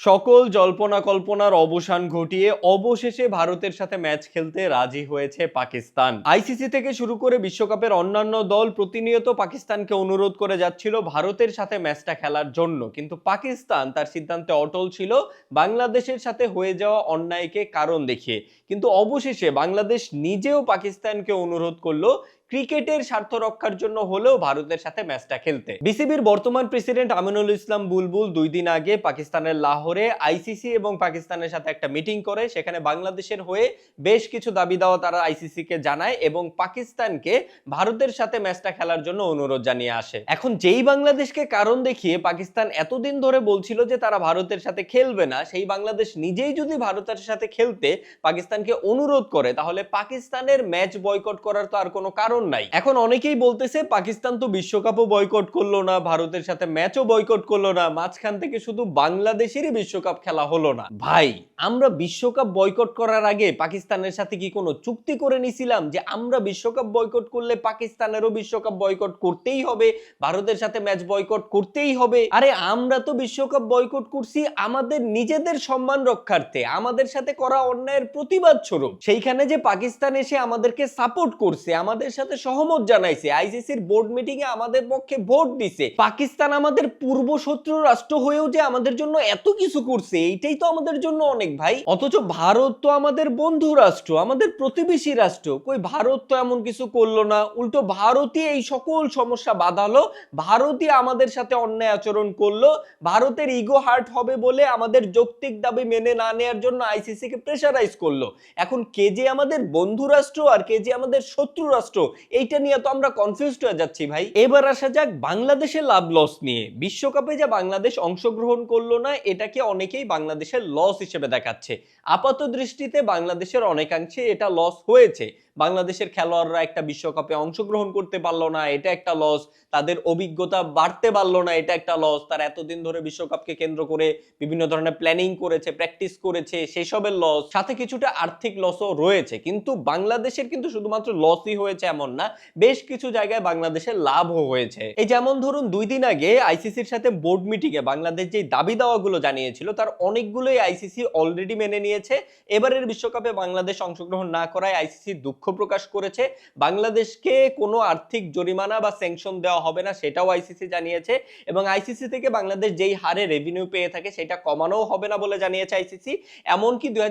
সকল জল্পনা কল্পনার অবসান ঘটিয়ে অবশেষে ভারতের সাথে ম্যাচ খেলতে রাজি হয়েছে পাকিস্তান। আইসিসি থেকে শুরু করে বিশ্বকাপের অন্যান্য দল প্রতিনিয়ত পাকিস্তানকে অনুরোধ করে যাচ্ছিল ভারতের সাথে ম্যাচটা খেলার জন্য। কিন্তু পাকিস্তান তার সিদ্ধান্তে অটল ছিল বাংলাদেশের সাথে হয়ে যাওয়া অন্যায়কে কারণ দেখিয়ে। কিন্তু অবশেষে বাংলাদেশ নিজেও পাকিস্তানকে অনুরোধ করল ক্রিকেটের স্বার্থ রক্ষার জন্য হলেও ভারতের সাথে ম্যাচটা খেলতে। বিসিবির বর্তমান প্রেসিডেন্ট আমিনুল ইসলাম বুলবুল দুই দিন আগে পাকিস্তানের লাহোরে আইসিসি এবং পাকিস্তানের সাথে একটা মিটিং করে, সেখানে বাংলাদেশের হয়ে বেশ কিছু দাবি দেওয়া তারা আইসিসি কে জানায় এবং পাকিস্তানকে ভারতের সাথে ম্যাচটা খেলার জন্য অনুরোধ জানিয়ে আসে। এখন যেই বাংলাদেশকে কারণ দেখিয়ে পাকিস্তান এতদিন ধরে বলছিল যে তারা ভারতের সাথে খেলবে না, সেই বাংলাদেশ নিজেই যদি ভারতের সাথে খেলতে পাকিস্তানকে অনুরোধ করে, তাহলে পাকিস্তানের ম্যাচ বয়কট করার তো আর কোনো কারণ নাই। এখন অনেকেই বলতেছে, পাকিস্তান তো বিশ্বকাপও বয়কট করল না, ভারতের সাথে ম্যাচও বয়কট করল না, মাঝখান থেকে শুধু বাংলাদেশেরই বিশ্বকাপ খেলা হলো না। ভাই, আমরা বিশ্বকাপ বয়কট করার আগে পাকিস্তানের সাথে কি কোনো চুক্তি করে নিছিলাম যে আমরা বিশ্বকাপ বয়কট করলে পাকিস্তানেরও বিশ্বকাপ বয়কট করতেই হবে, ভারতের সাথে ম্যাচ বয়কট করতেই হবে? আরে, আমরা তো বিশ্বকাপ বয়কট করছি আমাদের নিজেদের সম্মান রক্ষার্থে, আমাদের সাথে করা অন্যায়ের প্রতিবাদ স্বরূপ। সেইখানে যে পাকিস্তান এসে আমাদেরকে সাপোর্ট করছে, আমাদের সাথে সহমত জানাইছে। আইসিসির বোর্ড মিটিং এ আমাদের পক্ষে ভোট দিছে। পাকিস্তান আমাদের পূর্ব শত্রু রাষ্ট্র হয়েও যে আমাদের জন্য এত কিছু করছে, এইটাই তো আমাদের জন্য অনেক ভাই। অথচ ভারত তো আমাদের বন্ধু রাষ্ট্র, আমাদের প্রতিবেশী রাষ্ট্র। কই ভারত তো এমন কিছু করল না। উল্টো ভারতই এই সকল সমস্যা বাঁধালো। ভারতই আমাদের সাথে অন্যায় আচরণ করল। ভারতের ইগো হার্ট হবে বলে আমাদের যৌক্তিক দাবি মেনে না নেওয়ার জন্য আইসিসি কে প্রেশারাইজ করল। এখন কে যে আমাদের বন্ধু রাষ্ট্র আর কে যে আমাদের শত্রু রাষ্ট্র এইটা নিয়ে তো আমরা কনফিউজড হয়ে যাচ্ছি ভাই। এবার আসা যাক বাংলাদেশের লাভ লস নিয়ে। বিশ্বকাপে যে বাংলাদেশ অংশগ্রহণ করল না, এটাকে অনেকেই বাংলাদেশের লস হিসেবে দেখাচ্ছে। আপাত দৃষ্টিতে বাংলাদেশের অনেকাংশে এটা লস হয়েছে। বাংলাদেশের খেলোয়াড়রা একটা বিশ্বকাপে অংশগ্রহণ করতে পারল না, এটা একটা লস তাদের অভিজ্ঞতা বাড়তে পারল না, এটা একটা লস তারা এতদিন ধরে বিশ্বকাপকে কেন্দ্র করে বিভিন্ন ধরনের প্ল্যানিং করেছে প্র্যাকটিস করেছে, সেসবের লস সাথে কিছুটা আর্থিক লসও রয়েছে। কিন্তু বাংলাদেশের কিন্তু শুধুমাত্র লসই হয়েছে এমন না, বেশ কিছু জায়গায় বাংলাদেশের লাভও হয়েছে। এই যেমন ধরুন, দুই দিন আগে আইসিসির সাথে বোর্ড মিটিং এ বাংলাদেশ যে দাবি দাওয়াগুলো জানিয়েছিল, তার অনেকগুলোই আইসিসি অলরেডি মেনে নিয়েছে। এবারের বিশ্বকাপে বাংলাদেশ অংশগ্রহণ না করায় আইসিসি দুঃখ প্রকাশ করেছে। বাংলাদেশকে কোনো আর্থিক জরিমানা বা স্যাংশন দেওয়া হবে না, সেটাও আইসিসি জানিয়েছে। এবং আইসিসি থেকে বাংলাদেশ যেই হারে রেভিনিউ পেয়ে থাকে, সেটা কমানোও হবে না বলে জানিয়েছে আইসিসি। এমনকি দুই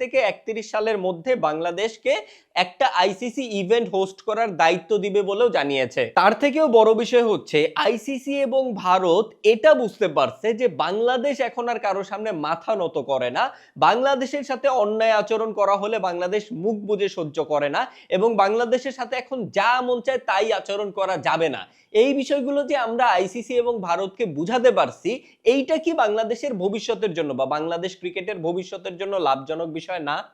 থেকে একত্রিশ সালের মধ্যে বাংলাদেশকে একটা আইসিসি ইভেন্ট হোস্ট করার দায়িত্ব দিবে বলেও জানিয়েছে। তার থেকেও বড় বিষয় হচ্ছে আইসিসি এবং ভারত এটা বুঝতে পারছে যে বাংলাদেশ এখন আর কারোর সামনে মাথা নত করে না। বাংলাদেশের সাথে অন্যায় আচরণ করা হলে বাংলাদেশ মুখ বুজে সহ্য করে না এবং বাংলাদেশের সাথে এখন যা মন চায় তাই আচরণ করা যাবে না। এই বিষয়গুলো যে আমরা আইসিসি এবং ভারতকে বুঝাতে পারছি, এইটা কি বাংলাদেশের ভবিষ্যতের জন্য বা বাংলাদেশ ক্রিকেটের ভবিষ্যতের জন্য লাভজনক বিষয় না?